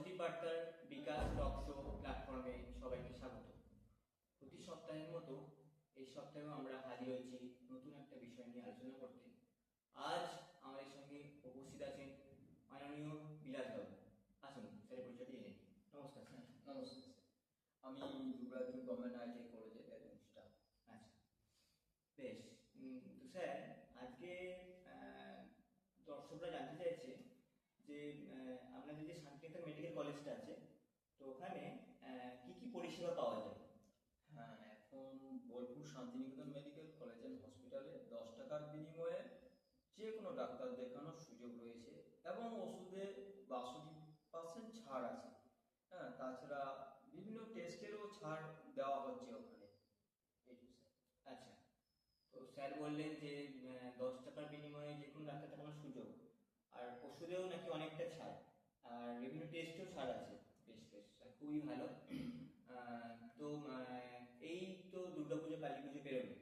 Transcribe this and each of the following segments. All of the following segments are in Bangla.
পজিটিভ বার্তার বিকাশ টক শো প্ল্যাটফর্মে সবাইকে স্বাগত। প্রতি সপ্তাহের মতো এই সপ্তাহেও আমরা হাজির হয়েছি নতুন একটা বিষয় নিয়ে আলোচনা করতে। আজ আমাদের সঙ্গে উপস্থিত আছেন মাননীয় বিলাসবাবু আসুন, স্যারের পরিচয় দিয়ে। নমস্কার স্যার। নমস্কার আমি যুবরাজ গভর্নমেন্ট আইটিআই কলেজের একজন স্টাফ আচ্ছা বেশ উম, তো স্যার আজকে আহ, দর্শকরা জানতে চাইছে যে আহ, আপনাদের যে শান্তিনিকেতন মেডিকেল কলেজটা আছে তো ওখানে কি কি পরিষেবা পাওয়া যায়? হ্যাঁ এখন Bolpur Santiniketan medical college and হসপিটালে দশ টাকার বিনিময়ে যে কোনো ডাক্তার দেখানোর সুযোগ রয়েছে এবং ওষুধে বাষট্টি পার্সেন্ট ছাড় আছে। হ্যাঁ তাছাড়া বিভিন্ন টেস্টেরও ছাড় দেওয়া হচ্ছে ওখানে। আচ্ছা তো স্যার বললেন যে দশ টাকার বিনিময়ে যে কোনো ডাক্তার দেখানোর সুযোগ আর ওষুধেও নাকি অনেকটা ছাড়। বিভিন্ন টেস্টেও ছাড় আছে, বেশ বেশ খুবই ভালো। তো এই তো দুর্গাপুজো কালী পুজো বেরোবে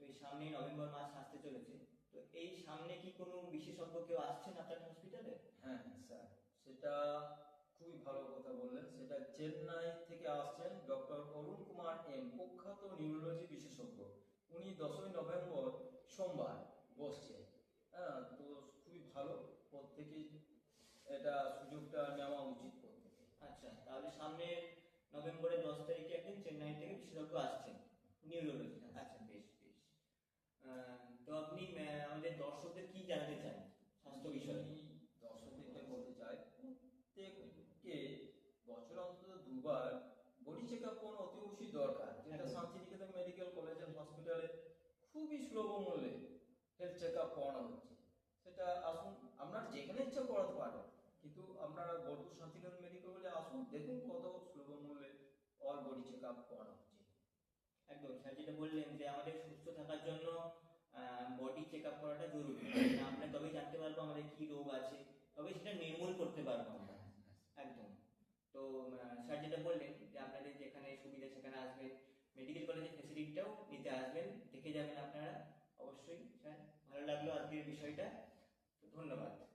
তো এই সামনেই নভেম্বর মাস আসতে চলেছে। তো এই সামনে কি কোনো বিশেষজ্ঞ কেউ আসছেন আপনার হসপিটালে হ্যাঁ স্যার। সেটা খুবই ভালো কথা বললেন। সেটা চেন্নাই থেকে আসছেন ডক্টর অরুণ কুমার এম, প্রখ্যাত নিউরোলজি বিশেষজ্ঞ। উনি দশই নভেম্বর সোমবার বসছেন। হ্যাঁ তো খুবই ভালো। প্রত্যেকেই এটা সুযোগটা নেওয়া উচিত প্রত্যেকে আচ্ছা তাহলে সামনে নভেম্বরের দশ তারিখে একদিন চেন্নাই থেকে বিশেষজ্ঞ আসছেন নিউরোলজি আচ্ছা বেশ বেশ। আহ, তো আপনি আমাদের দর্শকদের কি জানাতে চান স্বাস্থ্য বিষয়ে আমি দর্শকদেরকে বলতে চাই প্রত্যেককে বছর অন্তত দুবার বডি চেক আপ করানো অতি অবশ্যই দরকার। যেটা। শান্তিনিকেতন মেডিকেল কলেজ এন্ড হসপিটালে খুবই সুলভ মূল্যে হেলথ চেক আপ করানো হচ্ছে। সেটা আসুন আপনারা যেখানে ইচ্ছা করাতে পারেন কিন্তু আপনারা Bolpur Santiniketan all body check up করানো হচ্ছে। একদম স্যার যেটা বললেন যে আমাদের সুস্থ থাকার জন্য বডি চেক আপ করাটা জরুরি। আমরা তবেই জানতে পারব আমাদের কি রোগ আছে তবে সেটা নির্মূল করতে পারব আমরা। একদম। তো স্যার যেটা বললেন যে আপনাদের যেখানে সুবিধা সেখানে আসবেন মেডিকেল কলেজের ফেসিলিটিটাও নিতে আসবেন, দেখে যাবেন আপনারা। অবশ্যই স্যার ভালো লাগল আজকের বিষয়টা। তো ধন্যবাদ।